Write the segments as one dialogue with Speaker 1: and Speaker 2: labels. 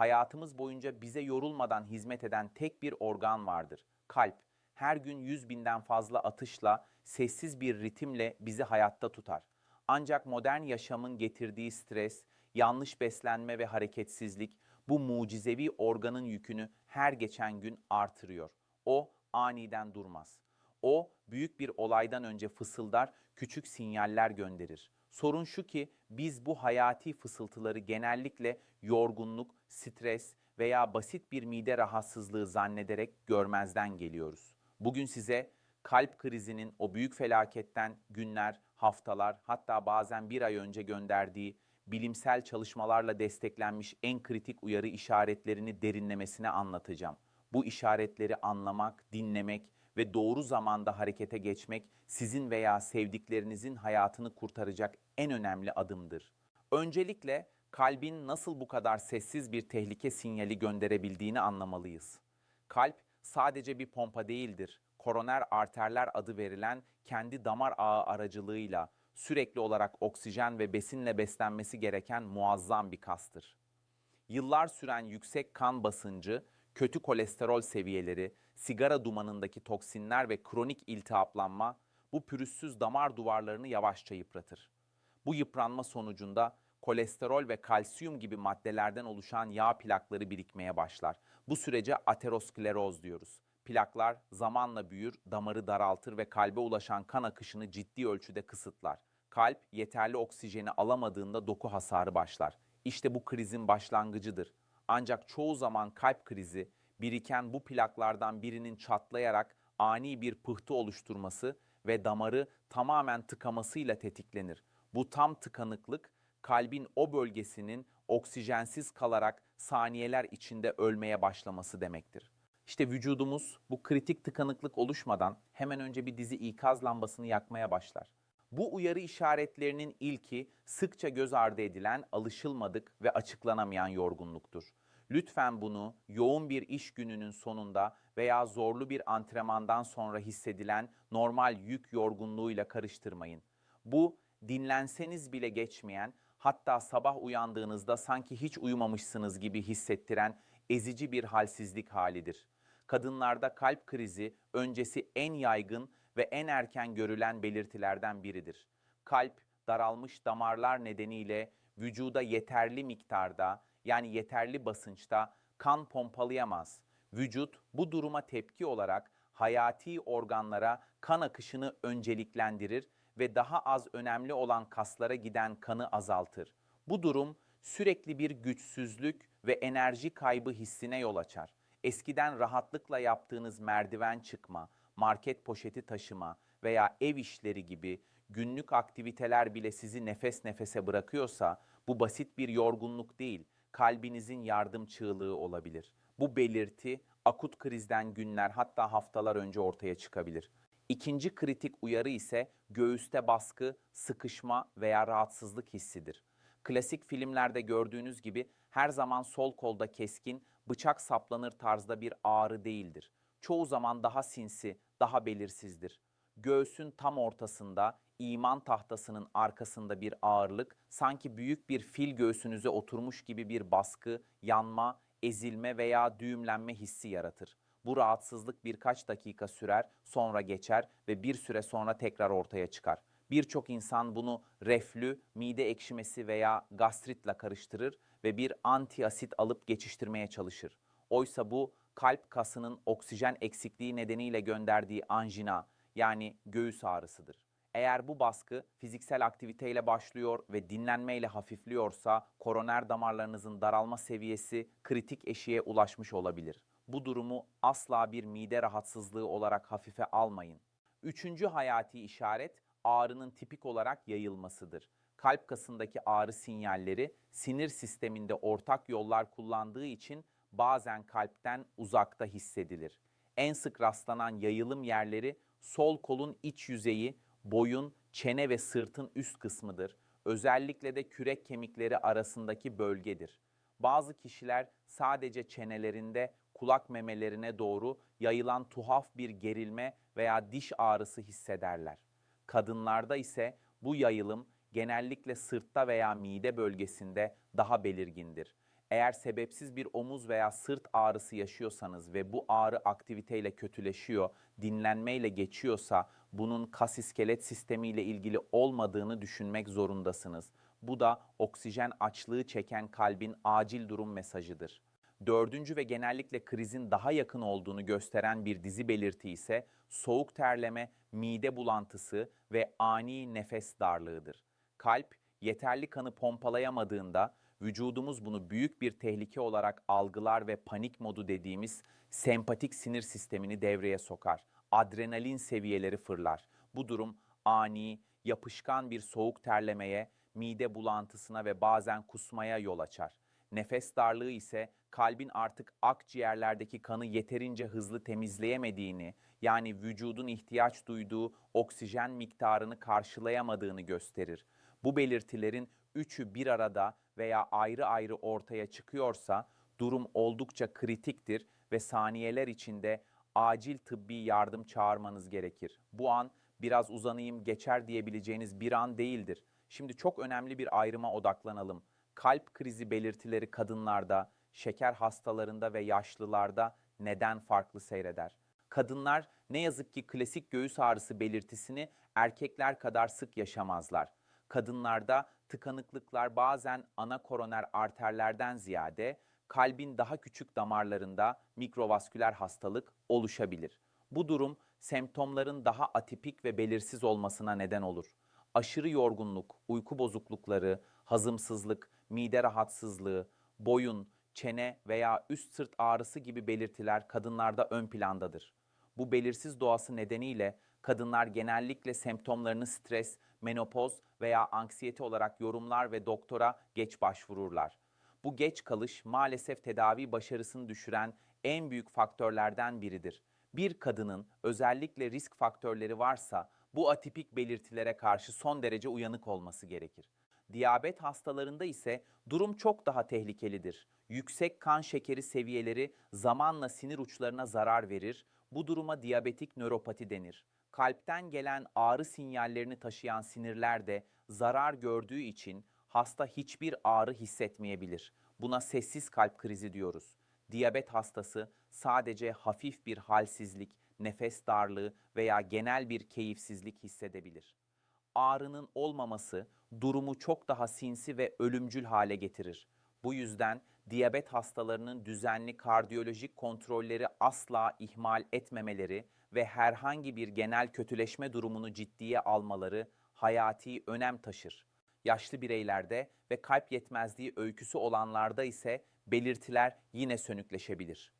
Speaker 1: hayatımız boyunca bize yorulmadan hizmet eden tek bir organ vardır. Kalp. Her gün 100 binden fazla atışla, sessiz bir ritimle bizi hayatta tutar. Ancak modern yaşamın getirdiği stres, yanlış beslenme ve hareketsizlik bu mucizevi organın yükünü her geçen gün artırıyor. O aniden durmaz. O büyük bir olaydan önce fısıldar, küçük sinyaller gönderir. Sorun şu ki biz bu hayati fısıltıları genellikle yorgunluk, stres veya basit bir mide rahatsızlığı zannederek görmezden geliyoruz. Bugün size kalp krizinin o büyük felaketten günler, haftalar hatta bazen bir ay önce gönderdiği bilimsel çalışmalarla desteklenmiş en kritik uyarı işaretlerini derinlemesine anlatacağım. Bu işaretleri anlamak, dinlemek ve doğru zamanda harekete geçmek sizin veya sevdiklerinizin hayatını kurtaracak en önemli adımdır. Öncelikle kalbin nasıl bu kadar sessiz bir tehlike sinyali gönderebildiğini anlamalıyız. Kalp sadece bir pompa değildir. Koroner arterler adı verilen kendi damar ağı aracılığıyla sürekli olarak oksijen ve besinle beslenmesi gereken muazzam bir kastır. Yıllar süren yüksek kan basıncı, kötü kolesterol seviyeleri, sigara dumanındaki toksinler ve kronik iltihaplanma bu pürüzsüz damar duvarlarını yavaşça yıpratır. Bu yıpranma sonucunda kolesterol ve kalsiyum gibi maddelerden oluşan yağ plakları birikmeye başlar. Bu sürece ateroskleroz diyoruz. Plaklar zamanla büyür, damarı daraltır ve kalbe ulaşan kan akışını ciddi ölçüde kısıtlar. Kalp yeterli oksijeni alamadığında doku hasarı başlar. İşte bu krizin başlangıcıdır. Ancak çoğu zaman kalp krizi biriken bu plaklardan birinin çatlayarak ani bir pıhtı oluşturması ve damarı tamamen tıkamasıyla tetiklenir. Bu tam tıkanıklık kalbin o bölgesinin oksijensiz kalarak saniyeler içinde ölmeye başlaması demektir. İşte vücudumuz bu kritik tıkanıklık oluşmadan hemen önce bir dizi ikaz lambasını yakmaya başlar. Bu uyarı işaretlerinin ilki sıkça göz ardı edilen alışılmadık ve açıklanamayan yorgunluktur. Lütfen bunu yoğun bir iş gününün sonunda veya zorlu bir antrenmandan sonra hissedilen normal yük yorgunluğuyla karıştırmayın. Bu dinlenseniz bile geçmeyen, hatta sabah uyandığınızda sanki hiç uyumamışsınız gibi hissettiren ezici bir halsizlik halidir. Kadınlarda kalp krizi öncesi en yaygın ve en erken görülen belirtilerden biridir. Kalp daralmış damarlar nedeniyle vücuda yeterli miktarda yani yeterli basınçta kan pompalayamaz. Vücut bu duruma tepki olarak hayati organlara kan akışını önceliklendirir ve daha az önemli olan kaslara giden kanı azaltır. Bu durum sürekli bir güçsüzlük ve enerji kaybı hissine yol açar. Eskiden rahatlıkla yaptığınız merdiven çıkma, market poşeti taşıma veya ev işleri gibi günlük aktiviteler bile sizi nefes nefese bırakıyorsa bu basit bir yorgunluk değil, kalbinizin yardım çığlığı olabilir. Bu belirti akut krizden günler hatta haftalar önce ortaya çıkabilir. İkinci kritik uyarı ise göğüste baskı, sıkışma veya rahatsızlık hissidir. Klasik filmlerde gördüğünüz gibi her zaman sol kolda keskin, bıçak saplanır tarzda bir ağrı değildir. Çoğu zaman daha sinsi, daha belirsizdir. Göğsün tam ortasında, iman tahtasının arkasında bir ağırlık, sanki büyük bir fil göğsünüze oturmuş gibi bir baskı, yanma, ezilme veya düğümlenme hissi yaratır. Bu rahatsızlık birkaç dakika sürer, sonra geçer ve bir süre sonra tekrar ortaya çıkar. Birçok insan bunu reflü, mide ekşimesi veya gastritle karıştırır ve bir antiasit alıp geçiştirmeye çalışır. Oysa bu kalp kasının oksijen eksikliği nedeniyle gönderdiği anjina yani göğüs ağrısıdır. Eğer bu baskı fiziksel aktiviteyle başlıyor ve dinlenmeyle hafifliyorsa koroner damarlarınızın daralma seviyesi kritik eşiğe ulaşmış olabilir. Bu durumu asla bir mide rahatsızlığı olarak hafife almayın. Üçüncü hayati işaret ağrının tipik olarak yayılmasıdır. Kalp kasındaki ağrı sinyalleri sinir sisteminde ortak yollar kullandığı için bazen kalpten uzakta hissedilir. En sık rastlanan yayılım yerleri sol kolun iç yüzeyi, boyun, çene ve sırtın üst kısmıdır. Özellikle de kürek kemikleri arasındaki bölgedir. Bazı kişiler sadece çenelerinde kulak memelerine doğru yayılan tuhaf bir gerilme veya diş ağrısı hissederler. Kadınlarda ise bu yayılım genellikle sırtta veya mide bölgesinde daha belirgindir. Eğer sebepsiz bir omuz veya sırt ağrısı yaşıyorsanız ve bu ağrı aktiviteyle kötüleşiyor, dinlenmeyle geçiyorsa bunun kas iskelet sistemiyle ilgili olmadığını düşünmek zorundasınız. Bu da oksijen açlığı çeken kalbin acil durum mesajıdır. Dördüncü ve genellikle krizin daha yakın olduğunu gösteren bir dizi belirti ise soğuk terleme, mide bulantısı ve ani nefes darlığıdır. Kalp yeterli kanı pompalayamadığında vücudumuz bunu büyük bir tehlike olarak algılar ve panik modu dediğimiz sempatik sinir sistemini devreye sokar. Adrenalin seviyeleri fırlar. Bu durum ani, yapışkan bir soğuk terlemeye, mide bulantısına ve bazen kusmaya yol açar. Nefes darlığı ise kalbin artık akciğerlerdeki kanı yeterince hızlı temizleyemediğini, yani vücudun ihtiyaç duyduğu oksijen miktarını karşılayamadığını gösterir. Bu belirtilerin üçü bir arada veya ayrı ayrı ortaya çıkıyorsa durum oldukça kritiktir ve saniyeler içinde acil tıbbi yardım çağırmanız gerekir. Bu an biraz uzanayım geçer diyebileceğiniz bir an değildir. Şimdi çok önemli bir ayrıma odaklanalım. Kalp krizi belirtileri kadınlarda, şeker hastalarında ve yaşlılarda neden farklı seyreder? Kadınlar ne yazık ki klasik göğüs ağrısı belirtisini erkekler kadar sık yaşamazlar. Kadınlarda tıkanıklıklar bazen ana koroner arterlerden ziyade kalbin daha küçük damarlarında mikrovasküler hastalık oluşabilir. Bu durum semptomların daha atipik ve belirsiz olmasına neden olur. Aşırı yorgunluk, uyku bozuklukları, hazımsızlık, mide rahatsızlığı, boyun, çene veya üst sırt ağrısı gibi belirtiler kadınlarda ön plandadır. Bu belirsiz doğası nedeniyle kadınlar genellikle semptomlarını stres, menopoz veya anksiyete olarak yorumlar ve doktora geç başvururlar. Bu geç kalış maalesef tedavi başarısını düşüren en büyük faktörlerden biridir. Bir kadının özellikle risk faktörleri varsa bu atipik belirtilere karşı son derece uyanık olması gerekir. Diyabet hastalarında ise durum çok daha tehlikelidir. Yüksek kan şekeri seviyeleri zamanla sinir uçlarına zarar verir. Bu duruma diyabetik nöropati denir. Kalpten gelen ağrı sinyallerini taşıyan sinirler de zarar gördüğü için hasta hiçbir ağrı hissetmeyebilir. Buna sessiz kalp krizi diyoruz. Diyabet hastası sadece hafif bir halsizlik, nefes darlığı veya genel bir keyifsizlik hissedebilir. Ağrının olmaması durumu çok daha sinsi ve ölümcül hale getirir. Bu yüzden diyabet hastalarının düzenli kardiyolojik kontrolleri asla ihmal etmemeleri ve herhangi bir genel kötüleşme durumunu ciddiye almaları hayati önem taşır. Yaşlı bireylerde ve kalp yetmezliği öyküsü olanlarda ise belirtiler yine sönükleşebilir.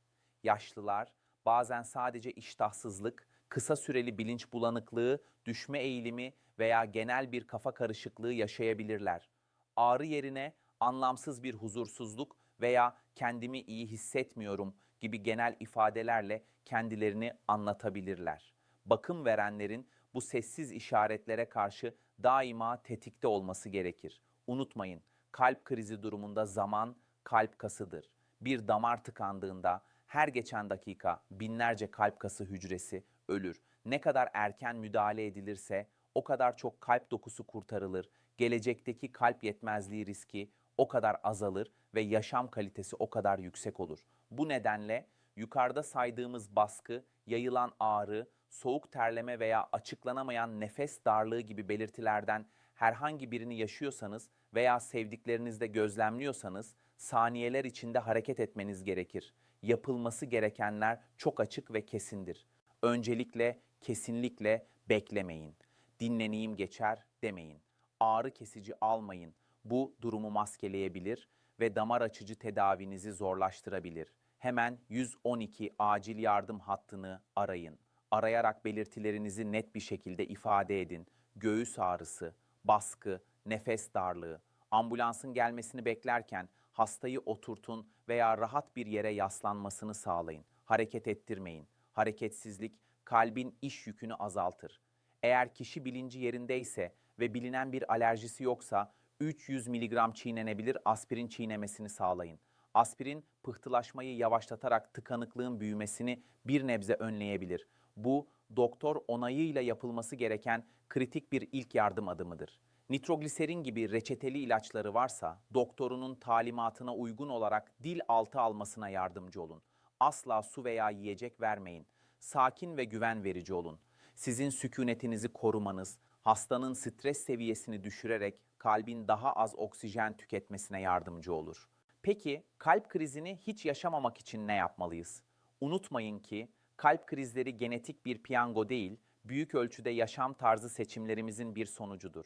Speaker 1: Yaşlılar bazen sadece iştahsızlık, kısa süreli bilinç bulanıklığı, düşme eğilimi veya genel bir kafa karışıklığı yaşayabilirler. Ağrı yerine anlamsız bir huzursuzluk veya kendimi iyi hissetmiyorum gibi genel ifadelerle kendilerini anlatabilirler. Bakım verenlerin bu sessiz işaretlere karşı daima tetikte olması gerekir. Unutmayın, kalp krizi durumunda zaman kalp kasıdır. Bir damar tıkandığında her geçen dakika binlerce kalp kası hücresi ölür. Ne kadar erken müdahale edilirse o kadar çok kalp dokusu kurtarılır. Gelecekteki kalp yetmezliği riski o kadar azalır ve yaşam kalitesi o kadar yüksek olur. Bu nedenle yukarıda saydığımız baskı, yayılan ağrı, soğuk terleme veya açıklanamayan nefes darlığı gibi belirtilerden herhangi birini yaşıyorsanız veya sevdiklerinizde gözlemliyorsanız saniyeler içinde hareket etmeniz gerekir. Yapılması gerekenler çok açık ve kesindir. Öncelikle kesinlikle beklemeyin. Dinleneyim geçer demeyin. Ağrı kesici almayın. Bu durumu maskeleyebilir ve damar açıcı tedavinizi zorlaştırabilir. Hemen 112 acil yardım hattını arayın. Arayarak belirtilerinizi net bir şekilde ifade edin. Göğüs ağrısı, baskı, nefes darlığı. Ambulansın gelmesini beklerken hastayı oturtun veya rahat bir yere yaslanmasını sağlayın. Hareket ettirmeyin. Hareketsizlik kalbin iş yükünü azaltır. Eğer kişi bilinci yerindeyse ve bilinen bir alerjisi yoksa 300 mg çiğnenebilir aspirin çiğnemesini sağlayın. Aspirin pıhtılaşmayı yavaşlatarak tıkanıklığın büyümesini bir nebze önleyebilir. Bu doktor onayıyla yapılması gereken kritik bir ilk yardım adımıdır. Nitrogliserin gibi reçeteli ilaçları varsa doktorunun talimatına uygun olarak dil altı almasına yardımcı olun. Asla su veya yiyecek vermeyin. Sakin ve güven verici olun. Sizin sükunetinizi korumanız, hastanın stres seviyesini düşürerek kalbin daha az oksijen tüketmesine yardımcı olur. Peki kalp krizini hiç yaşamamak için ne yapmalıyız? Unutmayın ki kalp krizleri genetik bir piyango değil, büyük ölçüde yaşam tarzı seçimlerimizin bir sonucudur.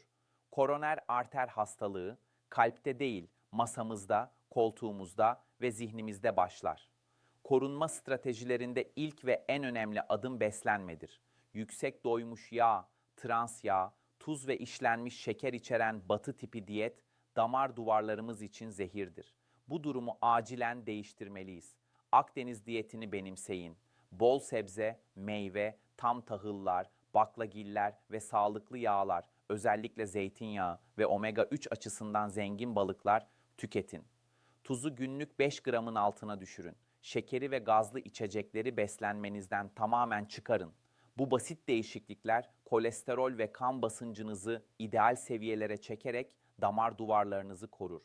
Speaker 1: Koroner arter hastalığı kalpte değil, masamızda, koltuğumuzda ve zihnimizde başlar. Korunma stratejilerinde ilk ve en önemli adım beslenmedir. Yüksek doymuş yağ, trans yağ, tuz ve işlenmiş şeker içeren batı tipi diyet damar duvarlarımız için zehirdir. Bu durumu acilen değiştirmeliyiz. Akdeniz diyetini benimseyin. Bol sebze, meyve, tam tahıllar, baklagiller ve sağlıklı yağlar, özellikle zeytinyağı ve omega 3 açısından zengin balıklar tüketin. Tuzu günlük 5 gramın altına düşürün. Şekeri ve gazlı içecekleri beslenmenizden tamamen çıkarın. Bu basit değişiklikler kolesterol ve kan basıncınızı ideal seviyelere çekerek damar duvarlarınızı korur.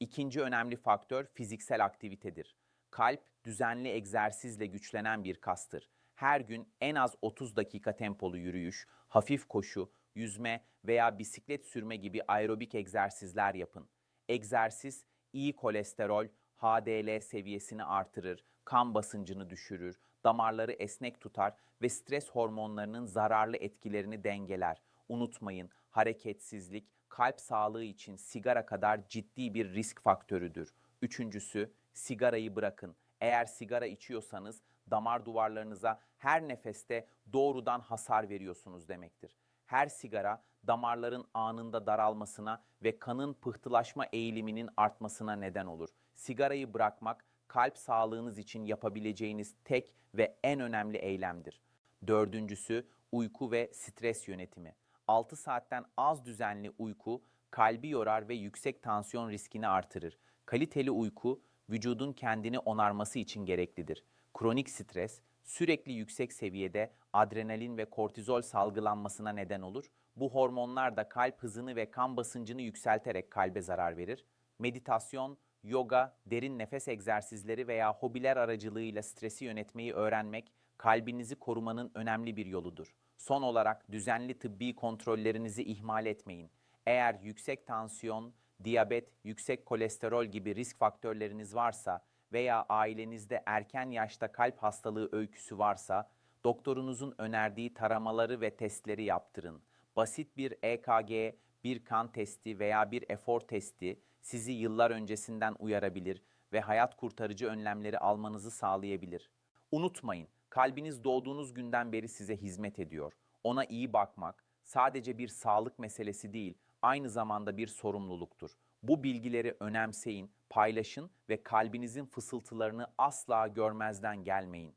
Speaker 1: İkinci önemli faktör fiziksel aktivitedir. Kalp düzenli egzersizle güçlenen bir kastır. Her gün en az 30 dakika tempolu yürüyüş, hafif koşu, yüzme veya bisiklet sürme gibi aerobik egzersizler yapın. Egzersiz iyi kolesterol, HDL seviyesini artırır, kan basıncını düşürür, damarları esnek tutar ve stres hormonlarının zararlı etkilerini dengeler. Unutmayın, hareketsizlik kalp sağlığı için sigara kadar ciddi bir risk faktörüdür. Üçüncüsü, sigarayı bırakın. Eğer sigara içiyorsanız damar duvarlarınıza her nefeste doğrudan hasar veriyorsunuz demektir. Her sigara damarların anında daralmasına ve kanın pıhtılaşma eğiliminin artmasına neden olur. Sigarayı bırakmak kalp sağlığınız için yapabileceğiniz tek ve en önemli eylemdir. Dördüncüsü uyku ve stres yönetimi. 6 saatten az düzenli uyku kalbi yorar ve yüksek tansiyon riskini artırır. Kaliteli uyku vücudun kendini onarması için gereklidir. Kronik stres sürekli yüksek seviyede adrenalin ve kortizol salgılanmasına neden olur. Bu hormonlar da kalp hızını ve kan basıncını yükselterek kalbe zarar verir. Meditasyon, yoga, derin nefes egzersizleri veya hobiler aracılığıyla stresi yönetmeyi öğrenmek kalbinizi korumanın önemli bir yoludur. Son olarak düzenli tıbbi kontrollerinizi ihmal etmeyin. Eğer yüksek tansiyon, diyabet, yüksek kolesterol gibi risk faktörleriniz varsa veya ailenizde erken yaşta kalp hastalığı öyküsü varsa doktorunuzun önerdiği taramaları ve testleri yaptırın. Basit bir EKG, bir kan testi veya bir efor testi sizi yıllar öncesinden uyarabilir ve hayat kurtarıcı önlemleri almanızı sağlayabilir. Unutmayın, kalbiniz doğduğunuz günden beri size hizmet ediyor. Ona iyi bakmak sadece bir sağlık meselesi değil, aynı zamanda bir sorumluluktur. Bu bilgileri önemseyin, paylaşın ve kalbinizin fısıltılarını asla görmezden gelmeyin.